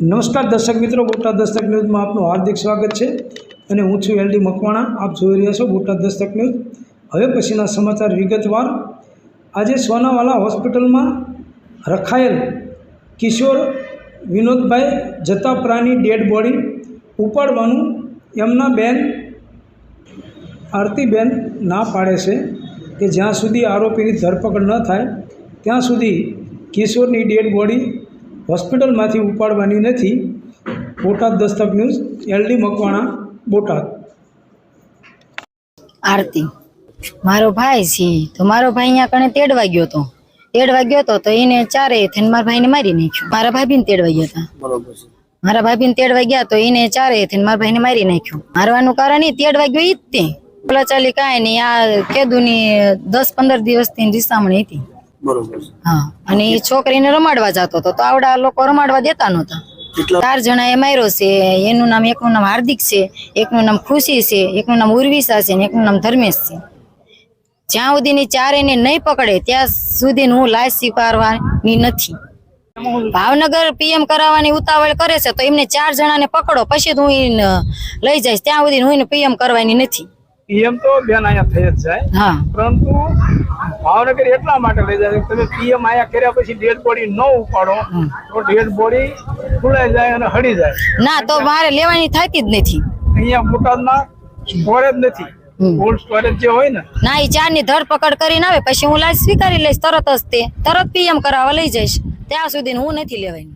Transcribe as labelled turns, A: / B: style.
A: નમસ્કાર દર્શક મિત્રો, બોટાદ દસ્તક ન્યૂઝમાં આપનું હાર્દિક સ્વાગત છે અને હું છું એલડી મકવાણા. આપ જોઈ રહ્યા છો બોટાદ દસ્તક ન્યૂઝ. હવે પછીના સમાચાર વિગતવાર. આજે સોનાવાલા હોસ્પિટલમાં રખાયેલ કિશોર વિનોદભાઈ જતાપરાની ડેડ બોડી ઉપાડવાનું એમના બેન આરતીબેન ના પાડે છે કે જ્યાં સુધી આરોપીની ધરપકડ ન થાય, ત્યાં સુધી કિશોરની ડેડ બોડી હોસ્પિટલમાંથી ઉપાડવાની નથી. Botad Dastak news LD Makwana Botad.
B: આરતી મારો ભાઈ છે તો મારો ભાઈ અહીંયા કણે તેડવા ગયો હતો. તેડવા ગયો હતો તો એને ચારે થઈને મારા ભાઈને મારી નાખ્યો. મારા ભાભીને તેડવા ગયા હતા.
C: બરોબર
B: મારા ભાભીને તેડવા ગયા તો એને ચારે થઈને મારા ભાઈને મારી નાખ્યો. મારવાનું કારણ એ તેડવા ગયો એ જ તે. પેલા ચાલી કાંઈ નહીં આ કેદુની દસ પંદર દિવસથી રીસામણી હતી.
C: બરોબર.
B: હા અને એ છોકરીને રમાડવા જતો હતો તો આવડા લોકો રમાડવા દેતા નહોતા. ચાર જણા એ માર્યો છે એનું નામ એકનું નામ હાર્દિક છે એકનું નામ ખુશી છે એકનું નામ ઉર્વિશા છે એકનું નામ ધર્મેશ છે. જ્યાં સુધીની ચાર એને નહીં પકડે ત્યાં સુધી હું લાશ સ્વીકારવાની નથી. ભાવનગર પીએમ કરાવવાની ઉતાવળ કરે છે તો એમને ચાર જણાને પકડો પછી જ હું લઈ જઈશ ત્યાં સુધી હું એને પીએમ કરવાની નથી.
A: પીએમ તો બેન અહીંયા થઈ જ જાય પરંતુ ભાવનગર એટલા માટે લઈ જાય તમે પીએમ અહીંયા કર્યા પછી ડેડ બોડી ન ઉપાડો તો ડેડ બોડી ફૂલાઈ જાય અને હળી જાય.
B: ના તો મારે લેવાની થતી જ નથી.
A: અહીંયા બોટાદમાં સ્ટોરેજ નથી. કોલ્ડ સ્ટોરેજ જે હોય ને.
B: ના એ ચારની ધરપકડ કરીને આવે પછી હું લાશ સ્વીકારી લઈશ તરત જ તે તરત પીએમ કરાવવા લઈ જઈશ. ત્યાં સુધી હું નથી લેવાની.